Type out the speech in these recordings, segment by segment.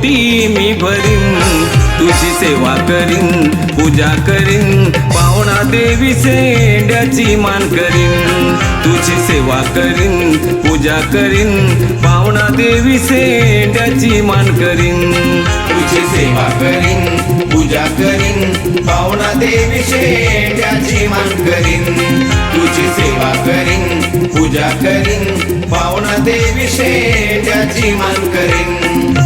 ओटी मी भरीन तुझी सेवा करीन पूजा करीन पाहुणा देवी सेंड्याची मान करीन. तुझी सेवा करीन पूजा करीन पाहुणा देवी सेंड्याची मान करीन. तुझी सेवा करीन पूजा करीन पाहुणा देवी शेंड्याची मान करीन. तुझी सेवा करीन पूजा करीन पाहुणा देवी शेंड्याची मान करीन.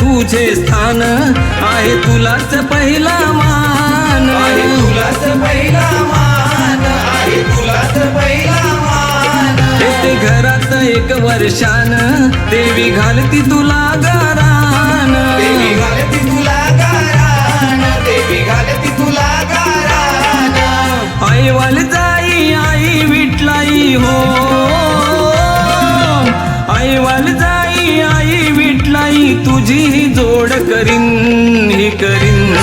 तुझे स्थान आहे तुलाच पहिला मान. आहे तुलाच पहिला मान. आहे तुलाच पहिला मान. येते घरात एक वर्षान देवी घालती तुला गारान देवी घालती तुला गारान देवी घालती तुला गारान आई वाल जाई आई विटलाई हो. तुझी ही जोड करीन ही करीन.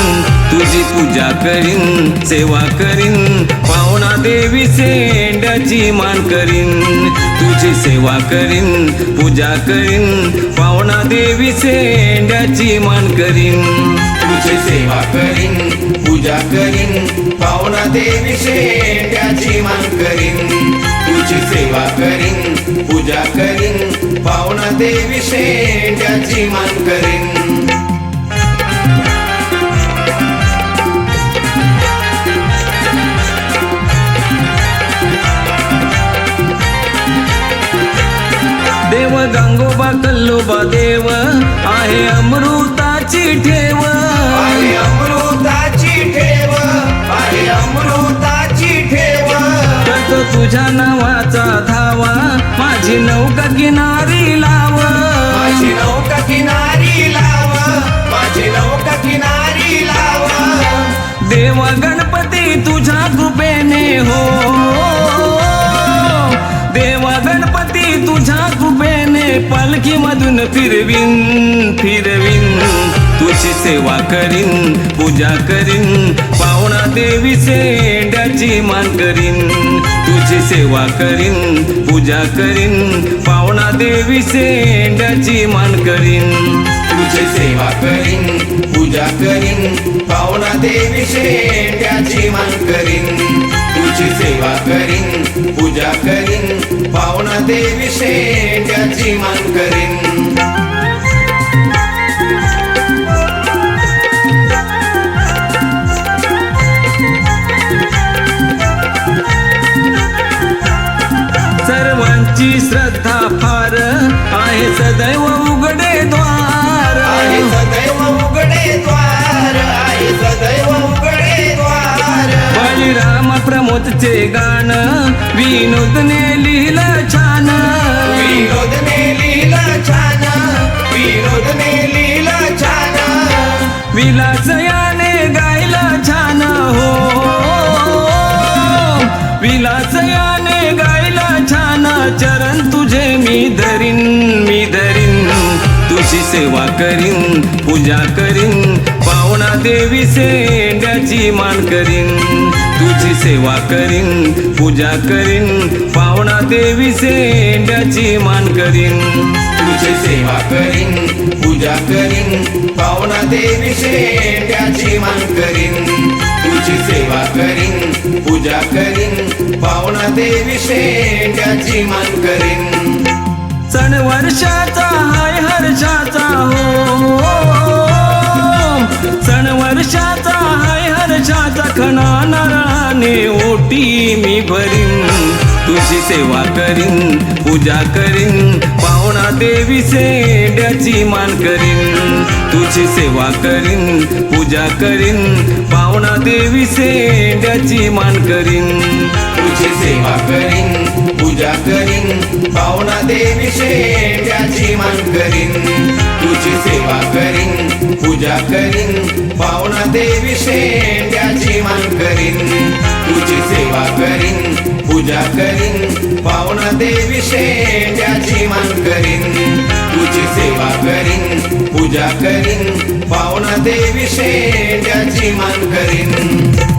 तुझी पूजा करीन सेवा करीन. पाहुणा देवी सेंड्याची मान करीन. तुझी सेवा करीन पूजा करीन. पाहुणा देवी सेंड्याची मान करीन. तुझी सेवा करीन पूजा करीन. पाहुणा देवी सेंड्याची मान करीन. तुझी सेवा करीन पूजा करीन. पाहुणा देवी शेंड्याची मान करीन देव गंगोबा कल्लोबा देव आहे अमृताची ठेव. तुझ्या नावाचा धावा. माझी नौका किनारी लाव. माझी नौका किनारी लाव. माझी नौका किनारी लाव. देव गणपती तुझ्या कृपेने हो. देव गणपती तुझ्या कृपेने पालखी मधून फिरवीन फिरवीन. तुझी सेवा करीन पूजा करीन पाहुणा देवी मान करीन तुझी सेवा करीन पूजा करीन पावणा देवी सेंड्याची मान करीन. तुझी सेवा करीन पूजा करीन पावणा देवी शेंड्याची मान करीन. तुझी सेवा करीन पूजा करीन पावणा देवी शेंड्याची मान करीन. आहे सदैव उघडे द्वार. आहे सदैव उघडे द्वार आहे सदैव उघडे द्वार. बळीराम प्रमोदचे गाणं विनोदने लिहिलं छान. विनोदने लिहिलं छान विनोदने लिहिलं छान. विलासयाने गायलं छान. हो चरण तुझे मी धरीन मी धरीन. तुझी सेवा करीन पूजा करीन पाहुणा देवी सेंड्याची मान करीन. तुझी सेवा करीन पूजा करीन पाहुणा देवी सेंड्याची मान करीन. तुझी सेवा करीन पूजा करीन पाहुणा देवी सेंड्याची मान करीन. तुझी सेवा करीन पूजा करीन पाहुणा देवी शेंड्याची मान करीन. सण वर्षाचा हाय हर्षाचा हो. सण वर्षाचा हाय हर्षाचा खणा नाराने ओटी मी भरीन. तुझी सेवा करीन पूजा करीन पाहुणा देवी सेंड्याची मान करीन. तुझी सेवा करीन पूजा करीन. पाहुणा देवी सेंड्याची मान करीन. तुझी सेवा करीन पूजा करीन. पाहुणा देवी शेंड्याची मान करीन. तुझी सेवा करीन पूजा करीन. पाहुणा देवी शेंड्याची मान करीन. तुझी सेवा करीन पूजा करीन. पाहुणा देवी शेंड्याची मान करीन तुझी सेवा करीन पूजा करीन पाहुणा देवी शेजाची मान करीन.